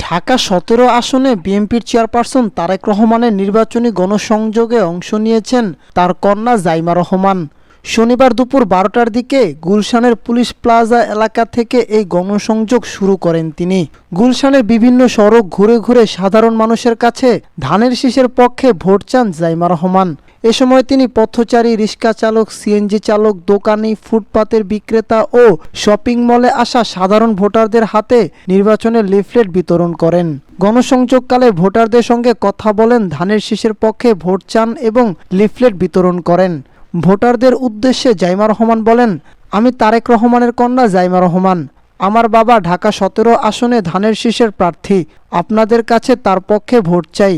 ঢাকা সতেরো আসনে বিএনপির চেয়ারপারসন তারেক রহমানের নির্বাচনী গণসংযোগে অংশ নিয়েছেন তার কন্যা জাইমা রহমান। শনিবার দুপুর বারোটার দিকে গুলশানের পুলিশ প্লাজা এলাকা থেকে এই গণসংযোগ শুরু করেন তিনি। গুলশানের বিভিন্ন সড়ক ঘুরে ঘুরে সাধারণ মানুষের কাছে ধানের শীষের পক্ষে ভোট চান জাইমা রহমান। এ সময় তিনি পথচারী, রিক্সা চালক সিএনজি চালক, দোকানি, ফুটপাতের বিক্রেতা ও শপিং মলে আসা সাধারণ ভোটারদের হাতে নির্বাচনের লিফলেট বিতরণ করেন। গণসংযোগকালে ভোটারদের সঙ্গে কথা বলেন, ধানের শীষের পক্ষে ভোট চান এবং লিফলেট বিতরণ করেন। ভোটারদের উদ্দেশ্যে জাইমা রহমান বলেন, আমি তারেক রহমানের কন্যা জাইমা রহমান। আমার বাবা ঢাকা সতেরো আসনে ধানের শীষের প্রার্থী। আপনাদের কাছে তার পক্ষে ভোট চাই।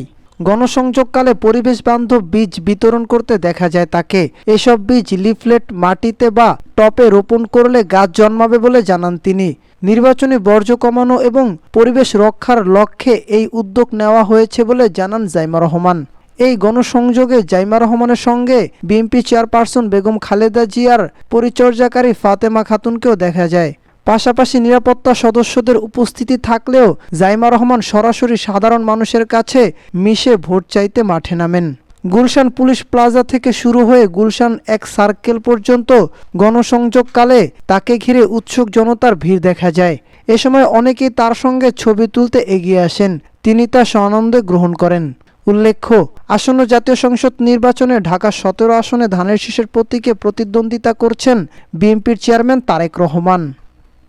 গণসংযোগকালে পরিবেশ বান্ধব বীজ বিতরণ করতে দেখা যায় তাকে। এসব বীজ লিফলেট, মাটিতে বা টপে রোপণ করলে গাছ জন্মাবে বলে জানান তিনি। নির্বাচনী বর্জ্য কমানো এবং পরিবেশ রক্ষার লক্ষ্যে এই উদ্যোগ নেওয়া হয়েছে বলে জানান জাইমা রহমান। এই গণসংযোগে জাইমা রহমানের সঙ্গে বিএনপি চেয়ারপারসন বেগম খালেদা জিয়ার পরিচর্যাকারী ফাতেমা খাতুনকেও দেখা যায়। পাশাপাশি নিরাপত্তা সদস্যদের উপস্থিতি থাকলেও জাইমা রহমান সরাসরি সাধারণ মানুষের কাছে মিশে ভোট চাইতে মাঠে নামেন। গুলশান পুলিশ প্লাজা থেকে শুরু হয়ে গুলশান এক সার্কেল পর্যন্ত গণসংযোগকালে তাকে ঘিরে উৎসুক জনতার ভিড় দেখা যায়। এ সময় অনেকেই তার সঙ্গে ছবি তুলতে এগিয়ে আসেন। তিনি তা সআনন্দে গ্রহণ করেন। উল্লেখ্য, আসন্ন জাতীয় সংসদ নির্বাচনে ঢাকা সতেরো আসনে ধানের শীষের প্রতীকে প্রতিদ্বন্দ্বিতা করছেন বিএনপির চেয়ারম্যান তারেক রহমান।